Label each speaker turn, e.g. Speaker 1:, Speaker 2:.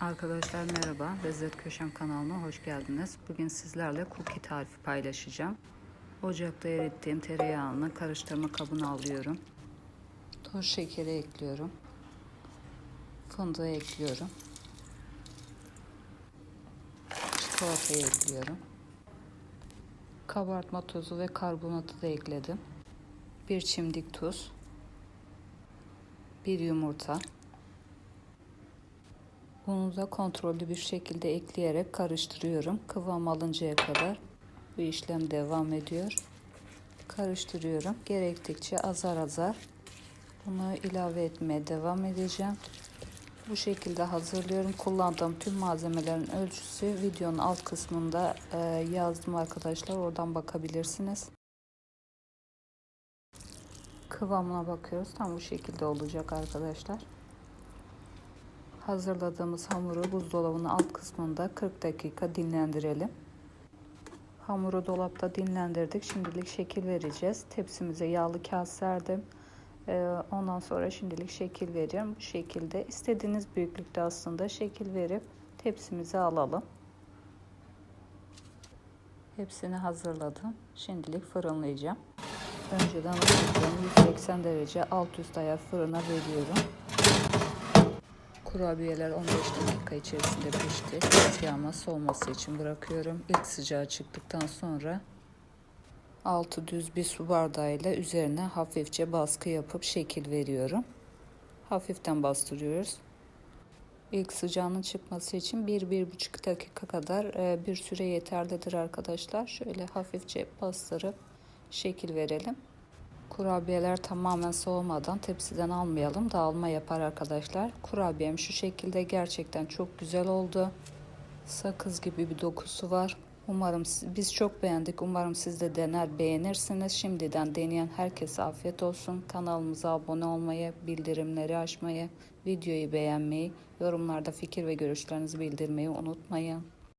Speaker 1: Arkadaşlar merhaba. Lezzet Köşem kanalıma hoş geldiniz. Bugün sizlerle cookie tarifi paylaşacağım. Ocakta erittiğim tereyağını karıştırma kabına alıyorum. Toz şekeri ekliyorum. Fındığı ekliyorum. Çikolatayı ekliyorum. Kabartma tozu ve karbonatı da ekledim. Bir çimdik tuz. Bir yumurta. Bunu da kontrollü bir şekilde ekleyerek karıştırıyorum. Kıvam alıncaya kadar bu işlem devam ediyor. Karıştırıyorum. Gerektikçe azar azar bunu ilave etmeye devam edeceğim. Bu şekilde hazırlıyorum. Kullandığım tüm malzemelerin ölçüsü videonun alt kısmında e, yazdım arkadaşlar. Oradan bakabilirsiniz. Kıvamına bakıyoruz. Tam bu şekilde olacak arkadaşlar. Hazırladığımız hamuru buzdolabının alt kısmında 40 dakika dinlendirelim. Hamuru dolapta dinlendirdik. Şimdilik şekil vereceğiz. Tepsimize yağlı kağıt serdim. Ee, ondan sonra şimdilik şekil veriyorum. Bu şekilde istediğiniz büyüklükte aslında şekil verip tepsimize alalım. Hepsini hazırladım. Şimdilik fırınlayacağım. Önceden ısıttığım 180 derece alt üst ayar fırına veriyorum. Kurabiyeler 15 dakika içerisinde pişti. Tezgahıma soğuması için bırakıyorum. İlk sıcağı çıktıktan sonra altı düz bir su bardağıyla üzerine hafifçe baskı yapıp şekil veriyorum. Hafiften bastırıyoruz. İlk sıcağının çıkması için 1-1,5 dakika kadar e, bir süre yeterlidir arkadaşlar. Şöyle hafifçe bastırıp şekil verelim. Kurabiyeler tamamen soğumadan tepsiden almayalım. Dağılma yapar arkadaşlar. Kurabiyem şu şekilde gerçekten çok güzel oldu. Sakız gibi bir dokusu var. Umarım biz çok beğendik. Umarım siz de dener beğenirsiniz. Şimdiden deneyen herkese afiyet olsun. Kanalımıza abone olmayı, bildirimleri açmayı, videoyu beğenmeyi, yorumlarda fikir ve görüşlerinizi bildirmeyi unutmayın.